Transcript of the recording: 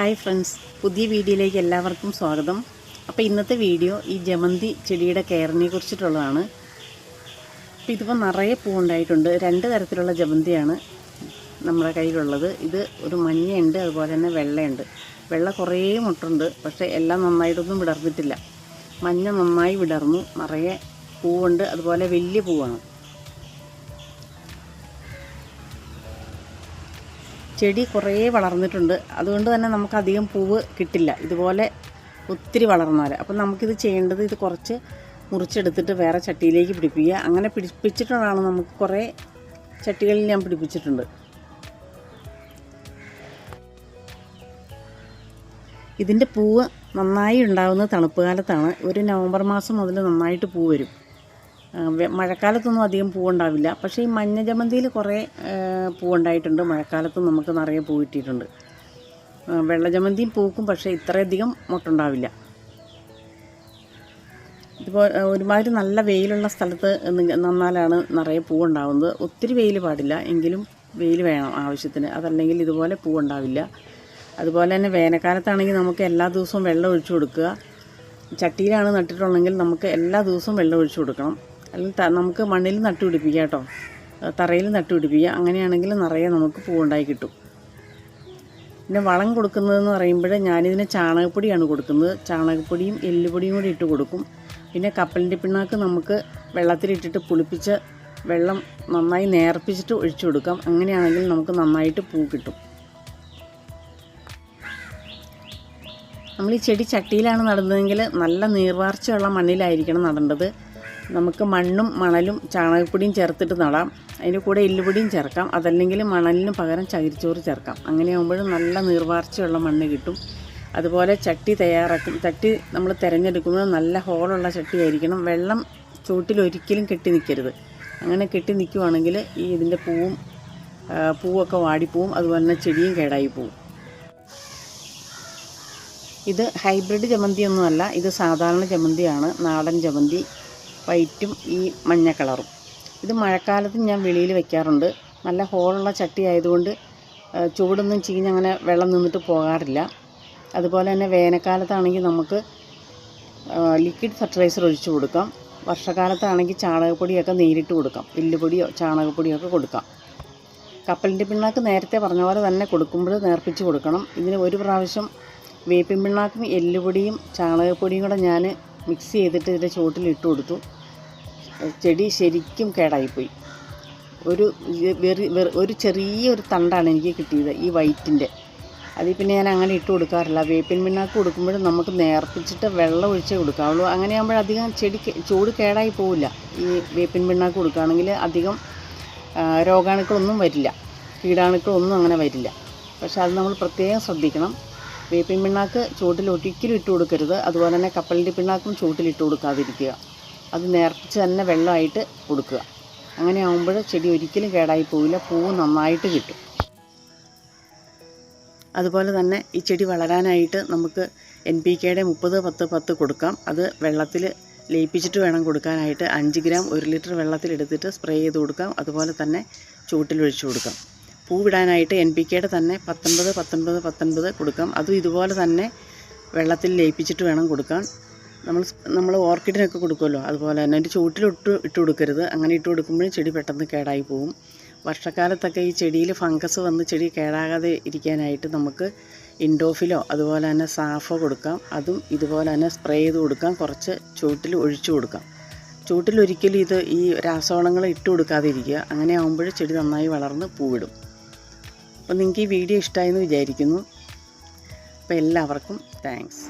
Hi friends പുതിയ വീഡിയോയിലേക്ക് എല്ലാവർക്കും സ്വാഗതം. അപ്പോൾ ഇന്നത്തെ വീഡിയോ ഈ ജമന്തി ചെടിയുടെ കെയറിനെ കുറിച്ചിട്ടുള്ളതാണ്. അപ്പോൾ ഇതിപ്പോൾ നിറയെ പൂവുണ്ടായിട്ടുണ്ട് രണ്ട് തരത്തിലുള്ള ജമന്തിയാണ് നമ്മുടെ കയ്യിലുള്ളത്. ഇത് ഒരു മഞ്ഞയുണ്ട് അതുപോലെ തന്നെ വെള്ളയുണ്ട്. വെള്ള കുറേ മുട്ടുണ്ട് പക്ഷേ എല്ലാം നന്നായിട്ടൊന്നും വിടർന്നിട്ടില്ല. മഞ്ഞ നന്നായി വിടർന്നു. നിറയെ പൂവുണ്ട് അതുപോലെ വലിയ പൂവാണ്. ചെടി കുറേ വളർന്നിട്ടുണ്ട്. അതുകൊണ്ട് തന്നെ നമുക്ക് അധികം പൂവ് കിട്ടില്ല. ഇതുപോലെ ഒത്തിരി വളർന്നാൽ അപ്പം നമുക്കിത് ചെയ്യേണ്ടത് ഇത് കുറച്ച് മുറിച്ചെടുത്തിട്ട് വേറെ ചട്ടിയിലേക്ക് പിടിപ്പിക്കുക. അങ്ങനെ പിടിപ്പിച്ചിട്ടുള്ളതാണ് നമുക്ക് കുറേ ചട്ടികളിൽ ഞാൻ പിടിപ്പിച്ചിട്ടുണ്ട്. ഇതിന്റെ പൂവ് നന്നായി ഉണ്ടാകുന്നത് തണുപ്പ് കാലത്താണ്. ഒരു നവംബർ മാസം മുതൽ നന്നായിട്ട് പൂ വരും. മഴക്കാലത്തൊന്നും അധികം പൂവുണ്ടാവില്ല. പക്ഷേ ഈ മഞ്ഞ ജമന്തിയിൽ കുറേ പൂവുണ്ടായിട്ടുണ്ട്. മഴക്കാലത്തും നമുക്ക് നിറയെ പൂ കിട്ടിയിട്ടുണ്ട്. വെള്ള ജമന്തിയും പൂക്കും പക്ഷേ ഇത്രയധികം മുട്ടുണ്ടാവില്ല. ഇപ്പോൾ ഒരുമാതിരി നല്ല വെയിലുള്ള സ്ഥലത്ത് നിന്നാലാണ് നിറയെ പൂവുണ്ടാവുന്നത്. ഒത്തിരി വെയിൽ പാടില്ല. എങ്കിലും വെയിൽ വേണം ആവശ്യത്തിന്. അതല്ലെങ്കിൽ ഇതുപോലെ പൂവുണ്ടാവില്ല. അതുപോലെ തന്നെ വേനൽക്കാലത്താണെങ്കിൽ നമുക്ക് എല്ലാ ദിവസവും വെള്ളം ഒഴിച്ചു കൊടുക്കുക. ചട്ടിയിലാണ് നട്ടിട്ടുള്ളതെങ്കിൽ നമുക്ക് എല്ലാ ദിവസവും വെള്ളം ഒഴിച്ചു കൊടുക്കണം. അല്ലെങ്കിൽ നമുക്ക് മണ്ണിൽ നട്ടുപിടിപ്പിക്കുക കേട്ടോ. തറയിൽ നട്ടുപിടിപ്പിക്കുക അങ്ങനെയാണെങ്കിൽ നിറയെ നമുക്ക് പൂവുണ്ടായി കിട്ടും. പിന്നെ വളം കൊടുക്കുന്നതെന്ന് പറയുമ്പോൾ ഞാനിതിന് ചാണകപ്പൊടിയാണ് കൊടുക്കുന്നത്. ചാണകപ്പൊടിയും എല്ലുപൊടിയും കൂടി ഇട്ട് കൊടുക്കും. പിന്നെ കപ്പലിന്റെ പിണ്ണാക്ക് നമുക്ക് വെള്ളത്തിലിട്ടിട്ട് പുളിപ്പിച്ച് വെള്ളം നന്നായി നേർപ്പിച്ചിട്ട് ഒഴിച്ചു കൊടുക്കാം. അങ്ങനെയാണെങ്കിൽ നമുക്ക് നന്നായിട്ട് പൂ കിട്ടും. നമ്മൾ ഈ ചെടി ചട്ടിയിലാണ് നടുന്നതെങ്കിൽ നല്ല നീർവാർച്ചയുള്ള മണ്ണിലായിരിക്കണം നടേണ്ടത്. നമുക്ക് മണ്ണും മണലും ചാണകപ്പൊടിയും ചേർത്തിട്ട് നടാം. അതിന്റെ കൂടെ എല്ലുപൊടിയും ചേർക്കാം. അതല്ലെങ്കിൽ മണലിന് പകരം ചകിരിച്ചോറ് ചേർക്കാം. അങ്ങനെ ആകുമ്പോഴും നല്ല നീർവാർച്ചയുള്ള മണ്ണ് കിട്ടും. അതുപോലെ ചട്ടി തയ്യാറാക്കും. ചട്ടി നമ്മൾ തിരഞ്ഞെടുക്കുന്നത് നല്ല ഹോളുള്ള ചട്ടി ആയിരിക്കണം വെള്ളം ചൂട്ടിൽ ഒരിക്കലും കെട്ടി നിൽക്കരുത് അങ്ങനെ കെട്ടി നിൽക്കുവാണെങ്കിൽ ഈ ഇതിന്റെ പൂവും പൂവൊക്കെ വാടിപ്പോവും. അതുപോലെ തന്നെ ചെടിയും കേടായി പോവും. ഇത് ഹൈബ്രിഡ് ജമന്തിയൊന്നുമല്ല ഇത് സാധാരണ ജമന്തിയാണ് നാടൻ ജമന്തി വൈറ്റും ഈ മഞ്ഞ കളറും. ഇത് മഴക്കാലത്ത് ഞാൻ വെളിയിൽ വെക്കാറുണ്ട്. നല്ല ഹോളുള്ള ചട്ടി ആയതുകൊണ്ട് ചൂടൊന്നും ചൂടൊന്നും ചീഞ്ഞങ്ങനെ വെള്ളം നിന്നിട്ട് പോകാറില്ല. അതുപോലെ തന്നെ വേനൽക്കാലത്താണെങ്കിൽ നമുക്ക് ലിക്വിഡ് ഫെർട്ടിലൈസർ ഒഴിച്ചു കൊടുക്കാം. വർഷക്കാലത്താണെങ്കിൽ ചാണകപ്പൊടിയൊക്കെ നേരിട്ട് കൊടുക്കാം. എല്ലുപൊടിയോ ചാണകപ്പൊടിയോ ഒക്കെ കൊടുക്കാം. കപ്പലിന്റെ പിണ്ണാക്ക് നേരത്തെ പറഞ്ഞ പോലെ തന്നെ കൊടുക്കുമ്പോൾ നേർപ്പിച്ച് കൊടുക്കണം. ഇതിന് ഒരു പ്രാവശ്യം വേപ്പിൻ പിണ്ണാക്കും എല്ലുപൊടിയും ചാണകപ്പൊടിയും കൂടെ ഞാൻ മിക്സ് ചെയ്തിട്ട് ഇതിന്റെ ചുവട്ടിൽ ഇട്ട് കൊടുത്തു. ചെടി ശരിക്കും കേടായിപ്പോയി. ഒരു വെറി ഒരു ചെറിയൊരു തണ്ടാണ് എനിക്ക് കിട്ടിയത് ഈ വൈറ്റിന്റെ. അതിൽ പിന്നെ ഞാൻ അങ്ങനെ ഇട്ട് കൊടുക്കാറില്ല. വേപ്പിൻ പിണ്ണാക്ക് കൊടുക്കുമ്പോഴും നമുക്ക് നേർപ്പിച്ചിട്ട് വെള്ളം ഒഴിച്ചേ കൊടുക്കാവുള്ളൂ. അങ്ങനെയാകുമ്പോൾ അധികം ചെടി ചൂട് കേടായി പോവില്ല. ഈ വേപ്പിൻ പിണ്ണാക്ക് കൊടുക്കുകയാണെങ്കിൽ അധികം രോഗാണുക്കളൊന്നും വരില്ല. കീടാണുക്കളൊന്നും അങ്ങനെ വരില്ല. പക്ഷെ അത് നമ്മൾ പ്രത്യേകം ശ്രദ്ധിക്കണം. വേപ്പിൻ പിണ്ണാക്ക് ചൂട്ടിൽ ഒരിക്കലും ഇട്ട് കൊടുക്കരുത്. അതുപോലെ തന്നെ കപ്പലിന്റെ പിണ്ണാക്കും ചൂട്ടിൽ ഇട്ട് കൊടുക്കാതിരിക്കുക. അത് നേർപ്പിച്ച് തന്നെ വെള്ളമായിട്ട് കൊടുക്കുക. അങ്ങനെ ആകുമ്പോൾ ചെടി ഒരിക്കലും കേടായി പോവില്ല. പൂവ് നന്നായിട്ട് കിട്ടും. അതുപോലെ തന്നെ ഈ ചെടി വളരാനായിട്ട് നമുക്ക് എൻ പി കെയുടെ മുപ്പത് പത്ത് പത്ത് കൊടുക്കാം. അത് വെള്ളത്തിൽ ലയിപ്പിച്ചിട്ട് വേണം കൊടുക്കാനായിട്ട്. അഞ്ച് ഗ്രാം ഒരു ലിറ്റർ വെള്ളത്തിലെടുത്തിട്ട് സ്പ്രേ ചെയ്ത് കൊടുക്കാം. അതുപോലെ തന്നെ ചുവട്ടിലൊഴിച്ചു കൊടുക്കാം. പൂവിടാനായിട്ട് എൻ പി കെയുടെ തന്നെ പത്തൊൻപത് പത്തൊൻപത് പത്തൊൻപത് കൊടുക്കാം. അതും ഇതുപോലെ തന്നെ വെള്ളത്തിൽ ലയിപ്പിച്ചിട്ട് വേണം കൊടുക്കാൻ. നമ്മൾ നമ്മൾ ഓർക്കിഡിനൊക്കെ കൊടുക്കുമല്ലോ. അതുപോലെ തന്നെ അതിന്റെ ചൂട്ടിലിട്ട് ഇട്ട് കൊടുക്കരുത്. അങ്ങനെ ഇട്ട് കൊടുക്കുമ്പോഴും ചെടി പെട്ടെന്ന് കേടായി പോവും. വർഷക്കാലത്തൊക്കെ ഈ ചെടിയിൽ ഫംഗസ് വന്ന് ചെടി കേടാകാതെ ഇരിക്കാനായിട്ട് നമുക്ക് ഇൻഡോഫിലോ അതുപോലെ തന്നെ സാഫോ കൊടുക്കാം. അതും ഇതുപോലെ തന്നെ സ്പ്രേ ചെയ്ത് കൊടുക്കാം. കുറച്ച് ചൂട്ടിൽ ഒഴിച്ചു കൊടുക്കാം. ചൂട്ടിൽ ഇത് ഈ രാസവളങ്ങൾ ഇട്ട് കൊടുക്കാതെ ഇരിക്കുക അങ്ങനെ ആകുമ്പോൾ ചെടി നന്നായി വളർന്ന് പൂവിടും. അപ്പോൾ നിങ്ങൾക്ക് ഈ വീഡിയോ ഇഷ്ടമായെന്ന് വിചാരിക്കുന്നു. അപ്പോൾ എല്ലാവർക്കും താങ്ക്സ്